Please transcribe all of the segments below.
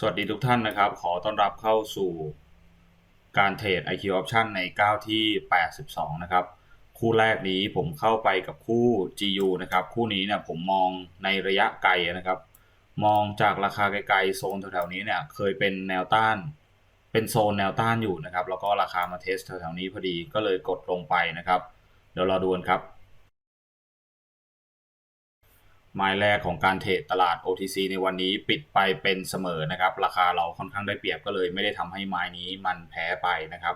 สวัสดีทุกท่านนะครับ ขอต้อนรับเข้าสู่การเทรด IQ Option ในก้าวที่ 82 นะครับ คู่แรกนี้ผมเข้าไปกับคู่ GU นะครับ คู่นี้เนี่ยผมมองในระยะไกลนะครับ มองจากราคาไกลๆโซนแถวๆนี้เนี่ยเคยเป็นแนวต้าน เป็นโซนแนวต้านอยู่นะครับ แล้วก็ราคามาเทสแถวๆนี้พอดีก็เลยกดลงไปนะครับ เดี๋ยวรอดูกันครับ ไม้แรกของการเทรดตลาด OTC ในวันนี้ปิดไปเป็นเสมอนะครับ ราคาเราค่อนข้างได้เปรียบก็เลยไม่ได้ทำให้ไม้นี้มันแพ้ไปนะครับ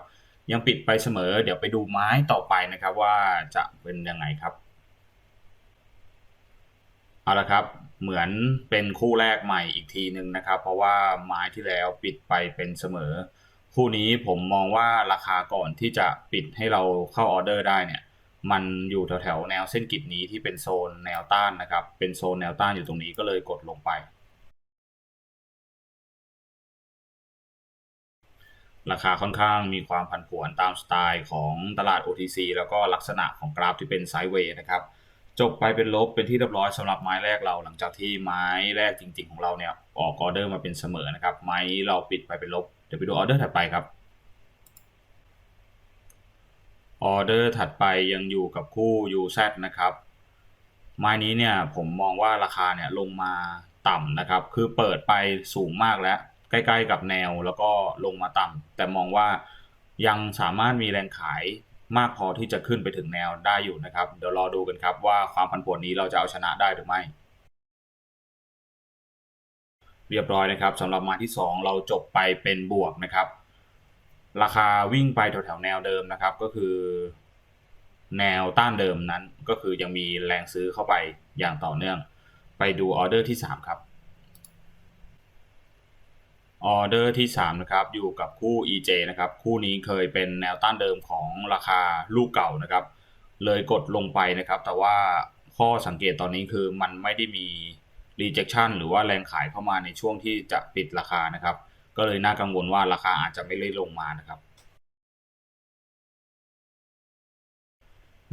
ยังปิดไปเสมอ เดี๋ยวไปดูไม้ต่อไปนะครับว่าจะเป็นยังไงครับเอาละครับ เหมือนเป็นคู่แรกใหม่อีกทีหนึ่งนะครับ เพราะว่าไม้ที่แล้วปิดไปเป็นเสมอ คู่นี้ผมมองว่าราคาก่อนที่จะปิดให้เราเข้าออเดอร์ได้เนี่ย มันอยู่แถวๆแนวเส้นกริบนี้ที่เป็นโซนแนวต้านนะครับ เป็นโซนแนวต้านอยู่ตรงนี้ก็เลยกดลงไป ราคาค่อนข้างมีความผันผวนตามสไตล์ของตลาด OTC แล้วก็ลักษณะของกราฟที่เป็นไซด์เวย์นะครับ จบไปเป็นลบเป็นที่เรียบร้อยสำหรับไม้แรกเรา หลังจากที่ไม้แรกจริง ๆ ของเราเนี่ยออกออเดอร์มาเป็นเสมอนะครับ ไม้เราปิดไปเป็นลบ เดี๋ยวไปดูออเดอร์ถัดไปครับ ออเดอร์ถัดไปยังอยู่กับคู่ UZ นะครับ ไม้นี้เนี่ยผมมองว่าราคาเนี่ยลงมาต่ำนะครับ คือเปิดไปสูงมากแล้ว ใกล้ๆกับแนวแล้วก็ลงมาต่ำแต่มองว่ายังสามารถมีแรงขายมากพอที่จะขึ้นไปถึงแนวได้อยู่นะครับ เดี๋ยวรอดูกันครับว่าความผันผวนนี้เราจะเอาชนะได้หรือไม่ เรียบร้อยนะครับสำหรับมาที่ 2 เราจบไปเป็นบวกนะครับ ราคาวิ่งไปแถวๆแนวเดิมนะครับ ก็คือ แนวต้านเดิมนั้น ก็คือยังมีแรงซื้อเข้าไปอย่างต่อเนื่อง ไปดูออเดอร์ที่ 3 ครับออเดอร์ที่ 3 นะครับ อยู่กับคู่ EJ นะครับ คู่นี้เคยเป็นแนวต้านเดิมของราคาลูกเก่านะครับ เลยกดลงไปนะครับ แต่ว่าข้อสังเกตตอนนี้คือมันไม่ได้มี rejection หรือว่าแรงขายเข้ามาในช่วงที่จะปิดราคานะครับ ก็เลยน่ากังวลว่าราคาอาจจะไม่ได้ลงมานะครับ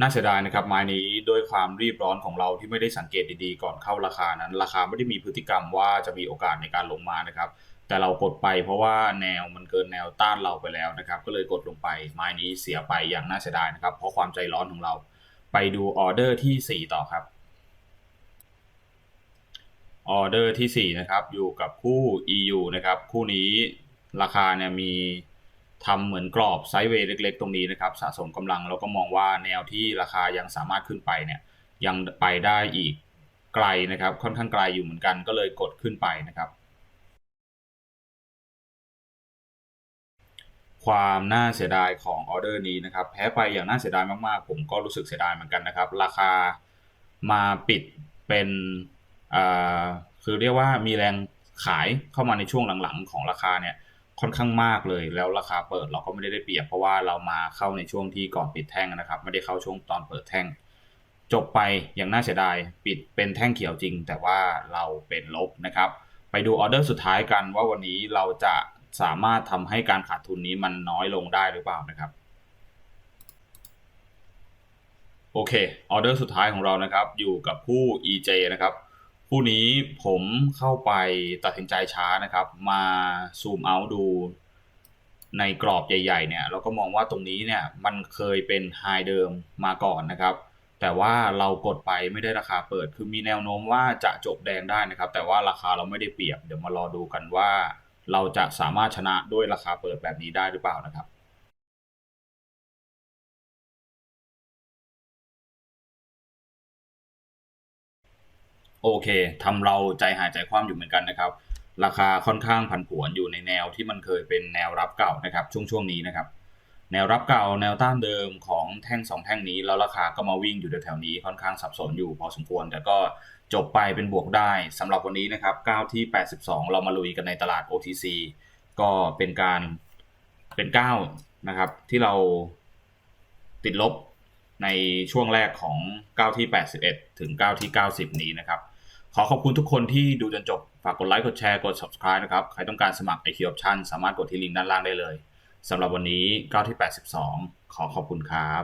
น่าเสียดายนะครับไม้นี้ด้วยความรีบร้อนของเราที่ไม่ได้สังเกตดีๆ ก่อนเข้าราคานั้น ราคาไม่ได้มีพฤติกรรมว่าจะมีโอกาสในการลงมานะครับ แต่เรากดไปเพราะว่าแนวมันเกินแนวต้านเราไปแล้วนะครับ ก็เลยกดลงไปไม้นี้เสียไปอย่างน่าเสียดายนะครับ เพราะความใจร้อนของเรา ไปดูออเดอร์ที่ 4 ต่อครับ ออเดอร์ที่ 4 นะครับ อยู่กับคู่ EU นะครับ คู่นี้ราคาเนี่ยมีทำเหมือนกรอบไซด์เวย์เล็ก ๆ ตรงนี้นะครับ สะสมกำลังแล้วก็มองว่าแนวที่ราคายังสามารถขึ้นไปเนี่ยยังไปได้อีกไกลนะครับ ค่อนข้างไกลอยู่เหมือนกันก็เลยกดขึ้นไปนะครับ ความน่าเสียดายของออเดอร์นี้นะครับ แพ้ไปอย่างน่าเสียดายมากๆ ผมก็รู้สึกเสียดายเหมือนกันนะครับ ราคามาปิดเป็น คือเรียกว่ามีแรงขายเข้ามาในช่วงหลังๆ ของราคาเนี่ยค่อนข้างมากเลย แล้วราคาเปิดเราก็ไม่ได้ได้เปรียบเพราะว่าเรามาเข้าในช่วงที่ก่อนปิดแท่งนะครับ ไม่ได้เข้าช่วงตอนเปิดแท่ง จบไปอย่างน่าเสียดายปิดเป็นแท่งเขียวจริง แต่ว่าเราเป็นลบนะครับ ไปดูออเดอร์สุดท้ายกันว่าวันนี้เราจะสามารถทำให้การขาดทุนนี้มันน้อยลงได้หรือเปล่านะครับโอเคออเดอร์สุดท้ายของเรานะครับ อยู่กับคู่ EJ นะครับ คู่นี้ผมเข้าไปตัดสินใจช้านะครับ มาซูมเอาดูในกรอบใหญ่ๆเนี่ยเราก็มองว่าตรงนี้เนี่ยมันเคยเป็นไฮเดิมมาก่อนนะครับ แต่ว่าเรากดไปไม่ได้ราคาเปิด คือมีแนวโน้มว่าจะจบแดงได้นะครับ แต่ว่าราคาเราไม่ได้เปรียบ เดี๋ยวมารอดูกันว่า เราจะสามารถชนะด้วยราคาเปิดแบบนี้ได้หรือเปล่านะครับ โอเคทำเราใจหายใจคว่ำอยู่เหมือนกันนะครับราคาค่อนข้างผันผวนอยู่ในแนวที่มันเคยเป็นแนวรับเก่านะครับช่วงช่วงนี้นะครับ แนวรับเก่าแนวต้านเดิมของแท่งสองแท่งนี้ แล้วราคาก็มาวิ่งอยู่แถวๆนี้ค่อนข้างสับสนอยู่พอสมควร แต่ก็จบไปเป็นบวกได้สำหรับวันนี้นะครับก้าวที่ 82 เรามาลุยกันในตลาด OTC ก็เป็นการเป็นก้าวนะครับ ที่เราติดลบ ในช่วงแรกของก้าวที่ 81 ถึงก้าวที่ 90 นี้นะครับ ขอขอบคุณทุกคนที่ดูจนจบ ฝากกดไลค์ กดแชร์ กด subscribe นะครับ ใครต้องการสมัคร IQ Option สามารถกดที่ลิงก์ด้านล่างได้เลย สำหรับวันนี้ก้าวที่ 82 ขอขอบคุณครับ